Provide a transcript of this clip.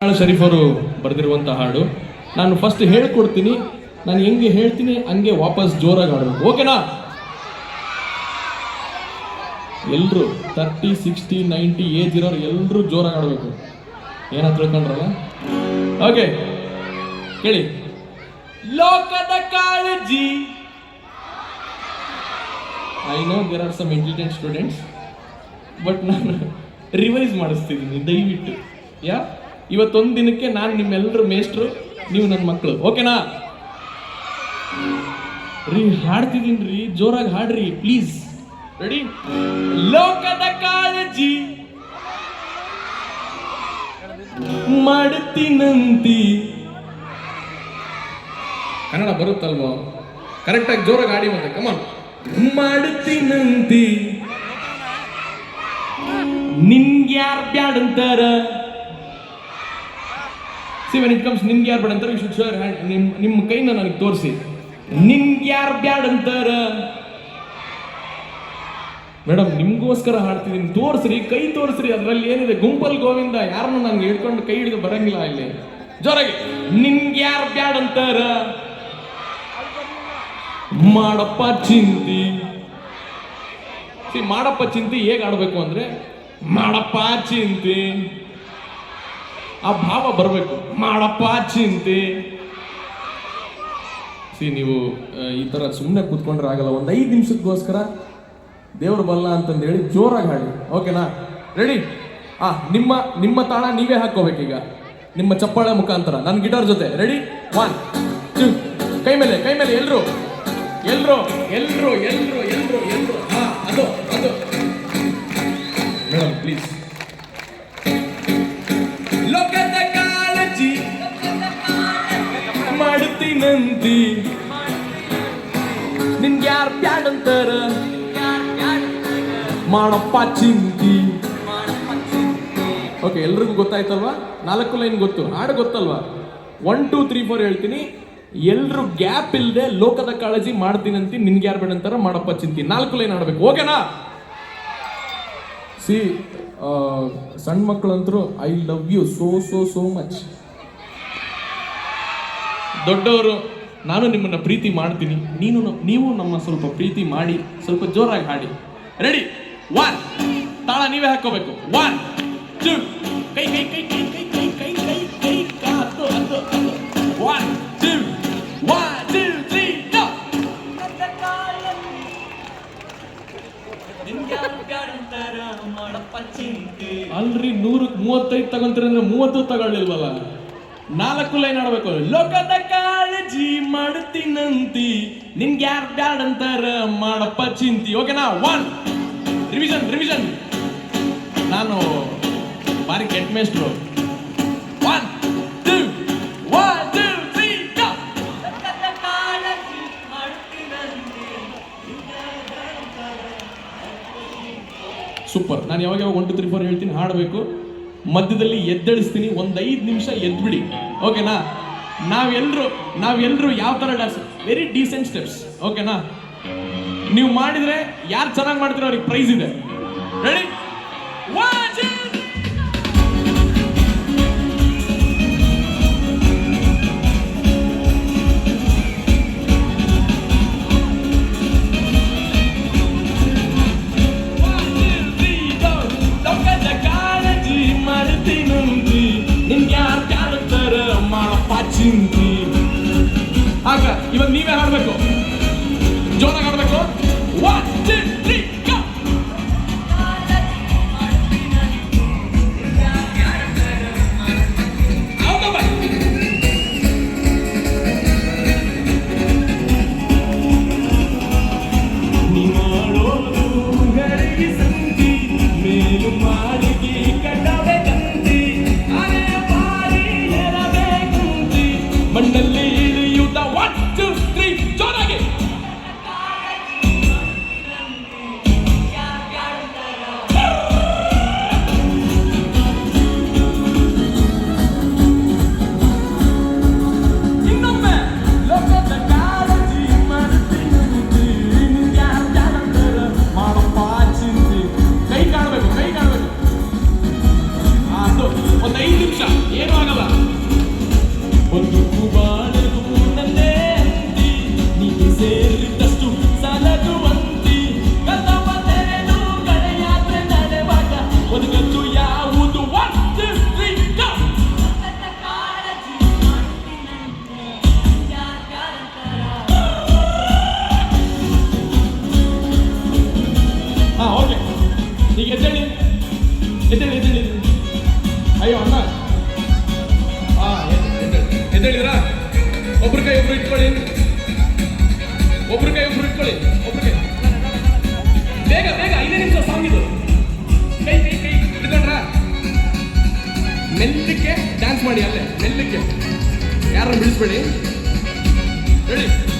ಶರೀಫ್ ಅವರು ಬರೆದಿರುವಂಥ ಹಾಡು. ನಾನು ಫಸ್ಟ್ ಹೇಳ್ಕೊಡ್ತೀನಿ. ನಾನು ಹೆಂಗೆ ಹೇಳ್ತೀನಿ, ಹಂಗೆ ವಾಪಸ್ ಜೋರಾಗಿ ಆಡಬೇಕು ಓಕೆನಾ ಎಲ್ಲರೂ ತರ್ಟಿ ಸಿಕ್ಸ್ಟಿ ನೈಂಟಿ ಏಜ್ ಇರೋರು ಎಲ್ಲರೂ ಜೋರಾಗಿ ಆಡಬೇಕು ಏನಂತ ತಿಳ್ಕೊಂಡ್ರಲ್ಲ? ಓಕೆ ಕೇಳಿ. ಲೋಕದ ಕಾಳಜಿ. I know there are some intelligent students but ನಾನು ರಿವೈಸ್ ಮಾಡಿಸ್ತಿದ್ದೀನಿ, ದಯವಿಟ್ಟು. ಯಾ ಇವತ್ತೊಂದು ದಿನಕ್ಕೆ ನಾನು ನಿಮ್ಮೆಲ್ಲರ ಮೇಷ್ಟ್ರು, ನೀವು ನನ್ನ ಮಕ್ಕಳು ಓಕೆನಾ? ರೀ ಹಾಡ್ತಿದ್ದೀನಿ ರೀ ಜೋರಾಗಿ ಹಾಡ್ರಿ, ಪ್ಲೀಸ್. ರೆಡಿ? ಲೋಕದ ಕಾಳಜಿ ಮಾಡ್ತೀನಂತಿ. ಕನ್ನಡ ಬರುತ್ತಲ್ವೋ? ಕರೆಕ್ಟಾಗಿ ಜೋರಾಗಿ ಹಾಡಿ ಮತ್ತೆ ಕಮಾನ್ ಮಾಡ್ತೀನಂತಿ. ನಿನ್ಗ್ಯಾರ್ ಬ್ಯಾಡಂತಾರ? ಸಿ ವೆನ್ ಇಟ್ ಕಮ್ಸ್ ನಿಮ್ಗೆ ಯಾರು ಬೇಡ ಅಂತಾರೆ ಯು ಶುಡ್ ಶೋರ್ ಹ್ಯಾಂಡ್ ನಿಮ್ಮ ನಿಮ್ಮ ಕೈನ ನನಗೆ ತೋರಿಸಿ. ನಿಮ್ಗೆ ಯಾರು ಬ್ಯಾಡ್ ಅಂತಾರ? ಮೇಡಮ್ ನಿಮ್ಗೋಸ್ಕರ ಹಾಡ್ತಿದ್ದೀನಿ ತೋರಿಸ್ರಿ, ಕೈ ತೋರಿಸ್ರಿ, ಅದರಲ್ಲಿ ಏನಿದೆ? ಗುಂಪಲ್ ಗೋವಿಂದ ಯಾರನ್ನು ನಂಗೆ ಹಿಡ್ಕೊಂಡು ಕೈ ಹಿಡಿದು ಬರಂಗಿಲ್ಲ ಇಲ್ಲಿ. ಜೋರಾಗಿ. ನಿಮ್ಗೆ ಯಾರು ಬ್ಯಾಡ್ ಅಂತಾರ? ಮಾಡಪ್ಪ ಚಿಂತಿ. ಮಾಡಪ್ಪ ಚಿಂತಿ ಹೇಗೆ ಆಡಬೇಕು ಅಂದ್ರೆ, ಮಾಡಪ್ಪ ಚಿಂತಿ. ಆ ಭಾವ ಬರಬೇಕು. ಮಾಡಪ್ಪ ಚಿಂತೆ. ಸಿ, ನೀವು ಈ ಥರ ಸುಮ್ಮನೆ ಕೂತ್ಕೊಂಡ್ರೆ ಆಗಲ್ಲ. ಒಂದು ಐದು ನಿಮಿಷಕ್ಕೋಸ್ಕರ ದೇವ್ರ ಬಲ್ಲ ಅಂತಂದು ಹೇಳಿ ಜೋರಾಗಿ ಹಾಡಿ. ಓಕೆನಾ? ರೆಡಿ ಆ, ನಿಮ್ಮ ನಿಮ್ಮ ತಾಳ ನೀವೇ ಹಾಕೋಬೇಕೀಗ. ನಿಮ್ಮ ಚಪ್ಪಾಳೆ ಮುಖಾಂತರ ನನ್ನ ಗಿಟಾರ್ ಜೊತೆ. ರೆಡಿ ಒನ್ ಟೂ ಕೈ ಮೇಲೆ ಕೈ ಮೇಲೆ, ಎಲ್ರು? ಎಲ್ರು ಎಲ್ರು ಎಲ್ರು ಎಲ್ರು ಎಲ್ರು. ಹಾ, ಅದು ಅದು. ಮೇಡಮ್ ಪ್ಲೀಸ್ ಮಾಡ್ತೀನಂತಿ ನಿನ್ಗೆ ಯಾರು ಬ್ಯಾಡಂತಾರ ಮಾಡಪ್ಪ ಚಿಂತಿ. ಓಕೆ ಎಲ್ರಿಗೂ ಗೊತ್ತಾಯ್ತಲ್ವಾ? ನಾಲ್ಕು ಲೈನ್ ಗೊತ್ತು, ಹಾಡು ಗೊತ್ತಲ್ವಾ? ಒನ್ ಟೂ ತ್ರೀ ಫೋರ್ ಹೇಳ್ತೀನಿ. ಎಲ್ರು ಗ್ಯಾಪ್ ಇಲ್ಲದೆ ಲೋಕದ ಕಾಳಜಿ ಮಾಡ್ತೀನಂತಿ ನಿನ್ಗೆ ಯಾರು ಬೇಡಂತಾರ ಮಾಡಪ್ಪ ಚಿಂತಿ. ನಾಲ್ಕು ಲೈನ್ ಆಡ್ಬೇಕು ಓಕೆನಾ? ಸಿ ಸಣ್ಣ ಮಕ್ಕಳಂತರೂ I love you so so so much ದೊಡ್ಡವರು ನಾನು ನಿಮ್ಮನ್ನು ಪ್ರೀತಿ ಮಾಡ್ತೀನಿ. ನೀನು ನೀವು ನಮ್ಮ ಸ್ವಲ್ಪ ಪ್ರೀತಿ ಮಾಡಿ ಸ್ವಲ್ಪ ಜೋರಾಗಿ ಹಾಡಿ. ರೆಡಿ ಒನ್ ತಾಳ ನೀವೇ ಹಾಕೋಬೇಕು. ಒನ್ ಟೂ ಕೈ ಕೈ ಕೈ ಕೈ ಕೈ ಕೈ ಕೈ ಕೈ ಕೈ ಕಾ ಹತ್ತು ಹತ್ತು ಹತ್ತು one two one two three go ಅಲ್ರಿ ನೂರಕ್ಕೆ ಮೂವತ್ತೈದು ತಗೊಂತೀರಿ ಅಂದ್ರೆ ಮೂವತ್ತು ತಗೊಳ್ಳಿಲ್ವಲ್ಲ? ನಾಲ್ಕು ಲೈನ್ ಆಡ್ಬೇಕು ಲೋಕದ ಕಾಳಜಿ ಮಾಡ್ತೀನಂತಿ. ನಿನ್ಗೆ ಯಾರು ಬ್ಯಾಡ್ ಅಂತಾರ ಮಾಡಪ್ಪ ಚಿಂತಿ. ಓಕೆನಾ? ಒನ್ ರಿವಿಷನ್ ರಿವಿಷನ್ ನಾನು ಬಾರಿ ಕೆಟ್ಟ ಮೇಸ್ಟ್ರು one two one two three super ನಾನು ಯಾವಾಗ ಯಾವಾಗ ಒನ್ ಟು ತ್ರೀ ಫೋರ್ ಹೇಳ್ತೀನಿ ಹಾಡಬೇಕು. ಮಧ್ಯದಲ್ಲಿ ಎದ್ದೇಳಿಸ್ತೀನಿ, ಒಂದು ಐದು ನಿಮಿಷ ಎದ್ಬಿಡಿ. ಓಕೆನಾ? ನಾವೆಲ್ಲರೂ ನಾವೆಲ್ಲರೂ ಯಾವ ಥರ ಡ್ಯಾನ್ಸ್ ವೆರಿ ಡೀಸೆಂಟ್ ಸ್ಟೆಪ್ಸ್ ಓಕೆನಾ? ನೀವು ಮಾಡಿದ್ರೆ ಯಾರು ಚೆನ್ನಾಗಿ ಮಾಡ್ತೀರೋ ಅವ್ರಿಗೆ ಪ್ರೈಸ್ ಇದೆ. ರೆಡಿ ಇವಾಗ ನೀವೇ ಹಾಡ್ಬೇಕು ಜೋರಾಗಿ ಹಾಡ್ಬೇಕು ಒನ್ ಟೂ ತ್ರೀ ಗೋ ನೀ ಮಾಡೋದು ಗಡಿಗೆ ಸಂತಿ ಮಾಡಿ ಅಲ್ಲೇ ನಿಲ್ಲಕ್ಕೆ. ಯಾರನ್ನು ಬಿಡಿಸ್ಬೇಡಿ ಹೇಳಿ.